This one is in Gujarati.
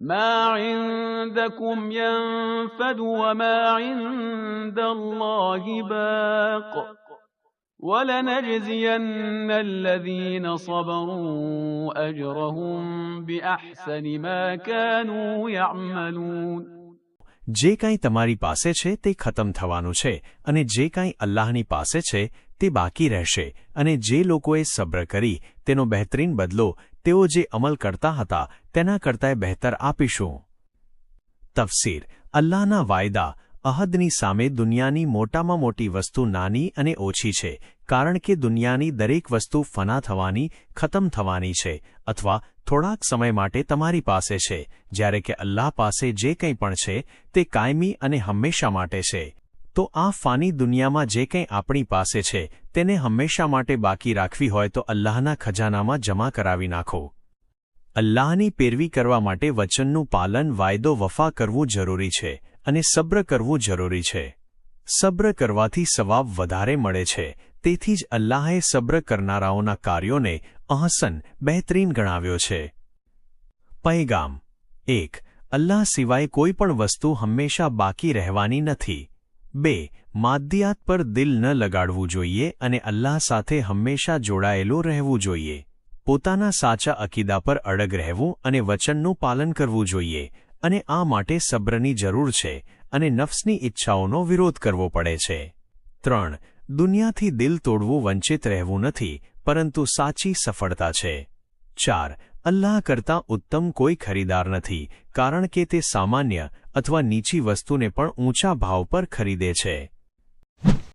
ما عندكم ينفد وما عند الله باق ولنجزين الذين صبروا أجرهم بأحسن ما كانوا يعملون જે કાંઈ તમારી પાસે છે તે ખતમ થવાનું છે અને જે કાંઈ અલ્લાહની પાસે છે તે બાકી રહેશે અને જે લોકોએ સબ્ર કરી તેનો બહેતરીન બદલો તેઓ જે અમલ કરતા હતા, તેના કરતાંય બહેતર આપીશું. તફસીર, અલ્લાહના વાયદા, અહદની સામે દુનિયાની મોટામાં મોટી વસ્તુ નાની અને ઓછી છે, કારણ કે દુનિયાની દરેક વસ્તુ ફના થવાની, ખતમ થવાની છે, અથવા થોડાક સમય માટે તમારી પાસે છે, જ્યારે કે અલ્લાહ પાસે જે કંઈ પણ છે, તે કાયમી અને હંમેશા માટે છે. તો આ ફાની દુનિયામાં જે કંઈ આપણી પાસે છે, તેને હંમેશા માટે બાકી રાખવી હોય તો અલ્લાહના ખજાનામાં જમા કરાવી નાખો. અલ્લાહની પેરવી કરવા માટે વચનનું પાલન, વાયદો, વફા કરવું જરૂરી છે અને સબ્ર કરવું જરૂરી છે. સબ્ર કરવાથી સવાબ વધારે મળે છે. તેથી જ અલ્લાહે સબ્ર કરનારાઓના કાર્યોને અહસન, બહેતરીન ગણાવ્યો છે. પૈગામ. એક. અલ્લાહ સિવાય કોઈ પણ વસ્તુ હંમેશા બાકી રહેવાની નથી. બે, માદિયાત પર દિલ ન લગાડવું જોઈએ અને અલ્લાહ સાથે હંમેશા જોડાયેલું રહેવું જોઈએ. પોતાના સાચા અકીદા પર અડગ રહેવું અને વચનનું પાલન કરવું જોઈએ અને આ માટે સબ્રની જરૂર છે અને નફ્સની ઈચ્છાઓનો વિરોધ કરવો પડે છે. ત્રણ, દુનિયાથી દિલ તોડવું વંચિત રહેવું નથી, પરંતુ સાચી સફળતા છે. ચાર અલ્લાહ કરતાં ઉત્તમ કોઈ ખરીદાર નથી, કારણ કે તે સામાન્ય અથવા નીચી વસ્તુને પણ ઊંચા ભાવ પર ખરીદે છે.